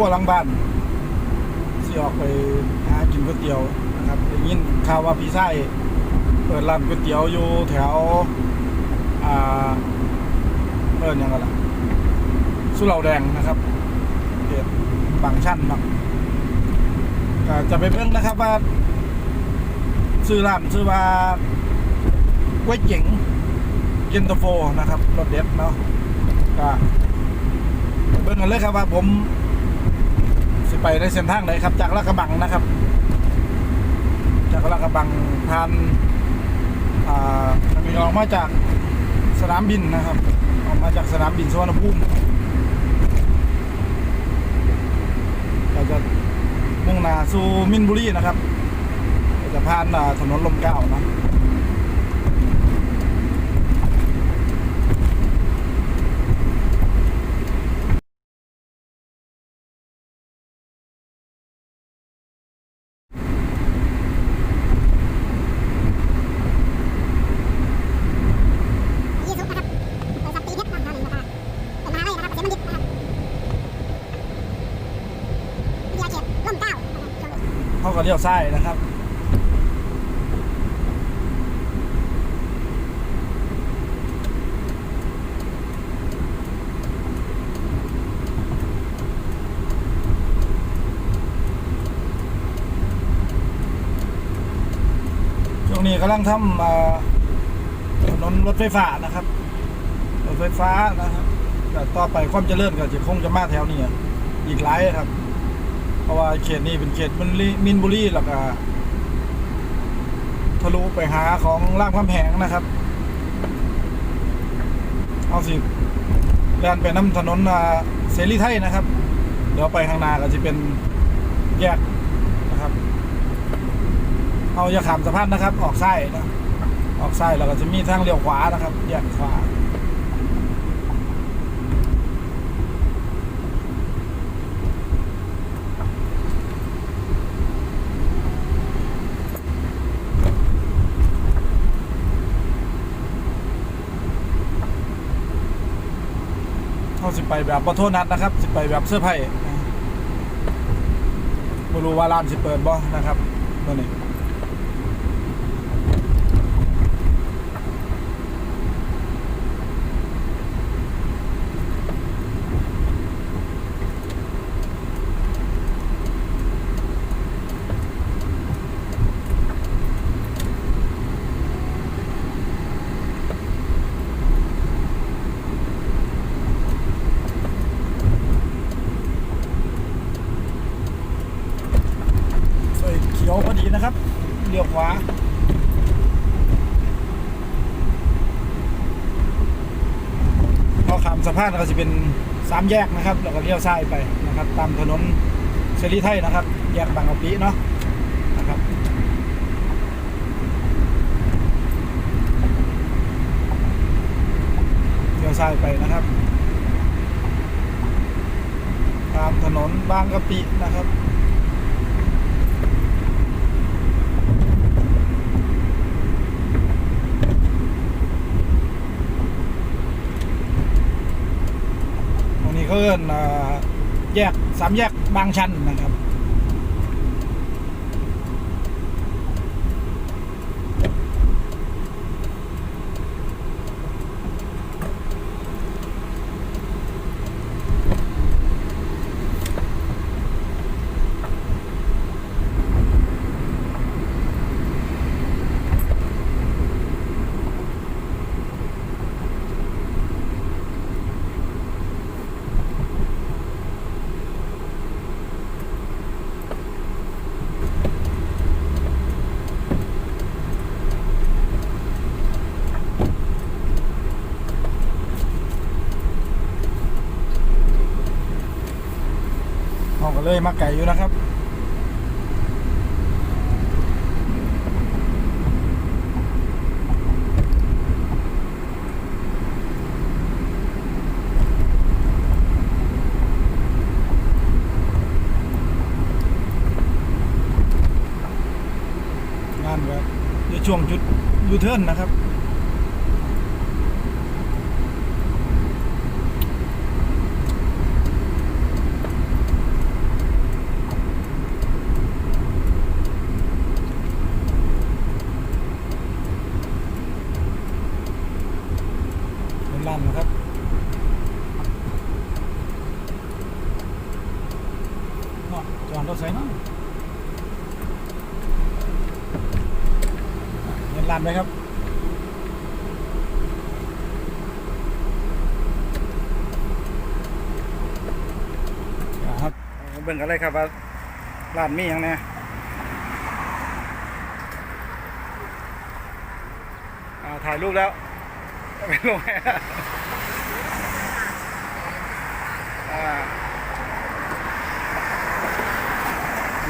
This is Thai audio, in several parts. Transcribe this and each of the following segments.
ขั้วหลังบ้านสิออกไปหากินก๋วยเตี๋ยวนะครับได้ยินข่าวว่าพี่ไส้เปิดร้านก๋วยเตี๋ยวอยู่แถวอ่าเอิญยังไงล่ะสุเหร่าแดงนะครับเขตบางชันเนาะก็จะไปเบิ่งนะครับว่าซื้อร้านซื้อว่าก๋วยเจ๋งเย็นตาโฟนะครับรสเด็ดเนาะก็เบิ่งกันเลยครับว่าผม สิไปในเส้นทางไหนครับ จากลาดกระบังนะครับ จากลาดกระบังผ่านอ่ามีออกมาจากสนามบินนะครับ ออกมาจากสนามบินสุวรรณภูมิก็จะมุ่งหน้าสู่มินบุรีนะครับ จะผ่านถนนลมเก้านะ ยี่สุนะครับบริษัทตีเพชรนะครับหนึ่งนะครับเป็นมหาลัยนะครับเกษมบัณฑิตนะครับวิทยาเขตร่มเกล้านะครับ เขาก็เลี้ยวซ้ายนะครับช่วงนี้กำลังทำถนนรถไฟฟ้านะครับรถไฟฟ้านะครับแต่ต่อไปความเจริญก็จะคงจะมาแถวนี้อีกหลายครับ ราะว่าเขตนี้เป็นเขตมินบุรีมินบุรีแล้วก็ทะลุไปหาของรามคำแหงนะครับ เอาสิแล่นไปน้ำถนนเสรีไทยนะครับ เดี๋ยวไปข้างหน้าก็จะเป็นแยกนะครับ เอาอย่าขามสะพานนะครับ ออกซ้ายนะออกซ้ายแล้วก็จะมีทางเลี้ยวขวานะครับ แยกขวา เขาสิไป แบบบอโทษนัดนะครับ สิไปแบบเสื้อไผ่ไม่รู้ว่าร้านสิเปิดบ่นะครับเมื่อนี้ไฟเขียวพอดีนะครับเลี้ยวขวาพอขามสะ พานก็จะเป็นสามแยกนะครับแล้วก็เลี้ยวซ้ายไปนะครับ ตามถนนเสรีไทยนะครับ แยกบางกะปิเนาะนะครับเลี้ยวซ้ายไปนะครับ ตามถนนบางกะปินะครับ ตรงนี้ เพื่อนแยกสามแยกบางชันนะครับ เอาก็เลยมาไก่อยู่นะครับงานแบบในช่วงจุดยูเทิร์นนะครับ จอดรถใส่เนาะ นร้านไหมครับครับเบิ่งกันเลยครับว่าร้านมีอย่างแน่อ่าถ่ายรูปแล้วไปลงแอร์อ่า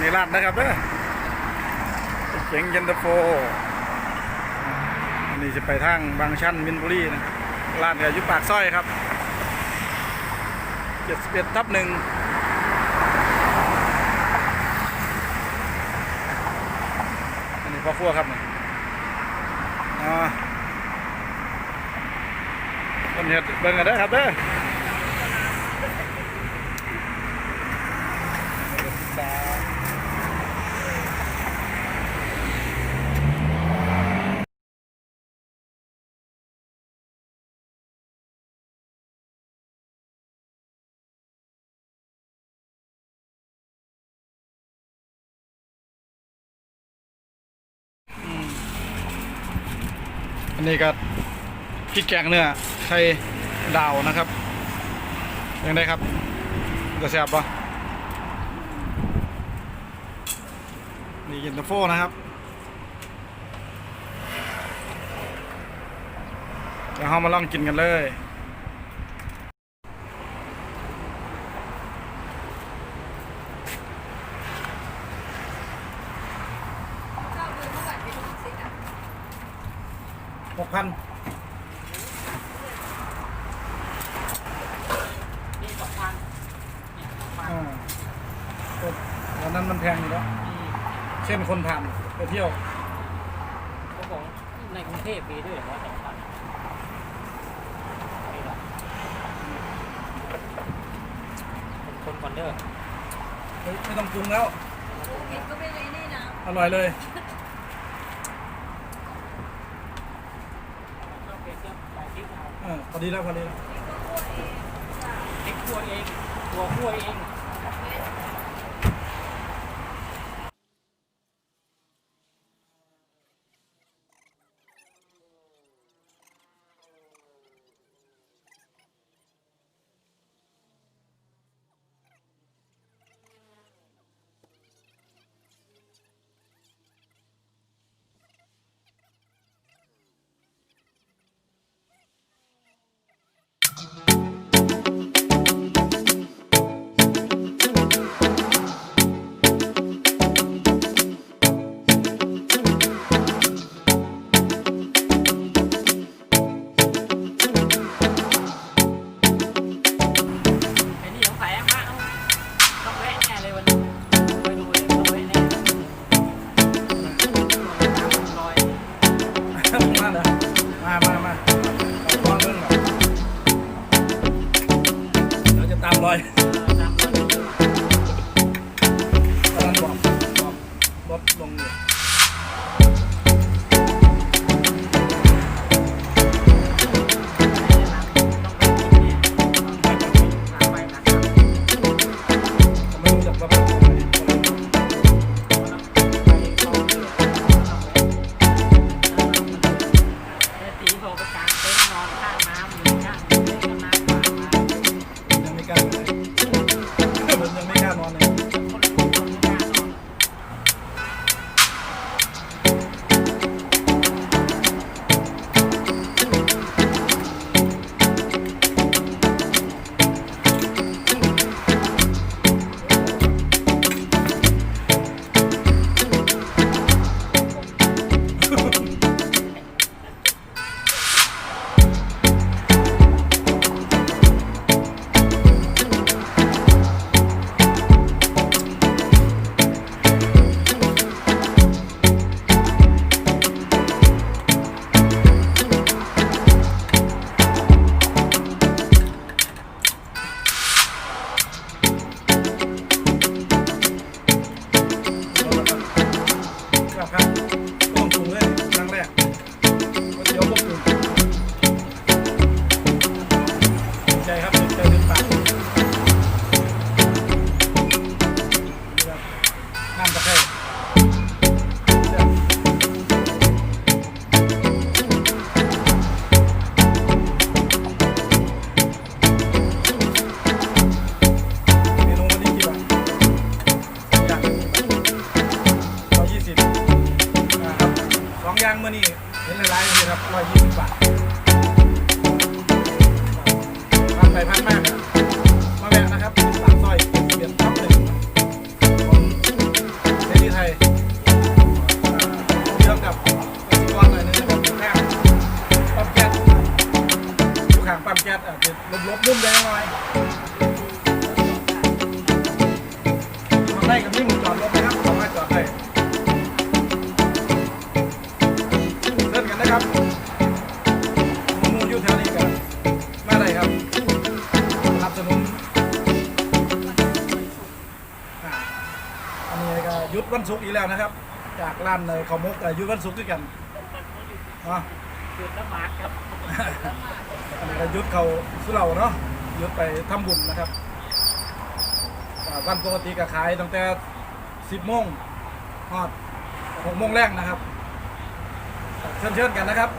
นี่ร้านนะครับเด้อเจ๋งเย็นตาโฟ นี่จะไปทางบางชันมินบุรีนะร้านก็อยู่ปากซอยครับ71ทับหนึ่งอันนี้พ่อฟัวครับนี่อ่าคนเห็ดเบิ่งกันได้ครับเด้อ อันนี้ก็พริกแกงเนื้อไข่ดาวนะครับยังได้ครับจะแซ่บปะนี่เย็นตาโฟนะครับเดี๋ยวเรามาลองกินกันเลย หกพันนี่สองพันเนี่ยสองพันอ่าโอ้วันนั้นมันแพงอยู่แล้ว เช่นคนผ่านไปเที่ยว เขาบอกในกรุงเทพมีด้วยเหรอว่าสองพันนี่หรอคนคอนเดอร์เฮ้ยไม่ต้องปรุงแล้วเห็นก็ไม่เลยนี่นะ อร่อยเลย ต้องเป็นเครื่องใส่พริกเอา เออพอ ดีแล้วพอดีแล้วพริกคั่วเองตัวคั่วเอง พักมาก วันศุกร์อีกแล้วนะครับ จากร้านเลยข้าวมกก็หยุดวันศุกร์ด้วยกันอะจุดละหมาดครับอันนี้ก็หยุดเขาสุเหร่าเนาะหยุดไปทำบุญนะครับอ่าวันปกติก็ขายตั้งแต่10โมงฮอด6โมงแรกนะครับเชิญเชิญๆกันนะครับ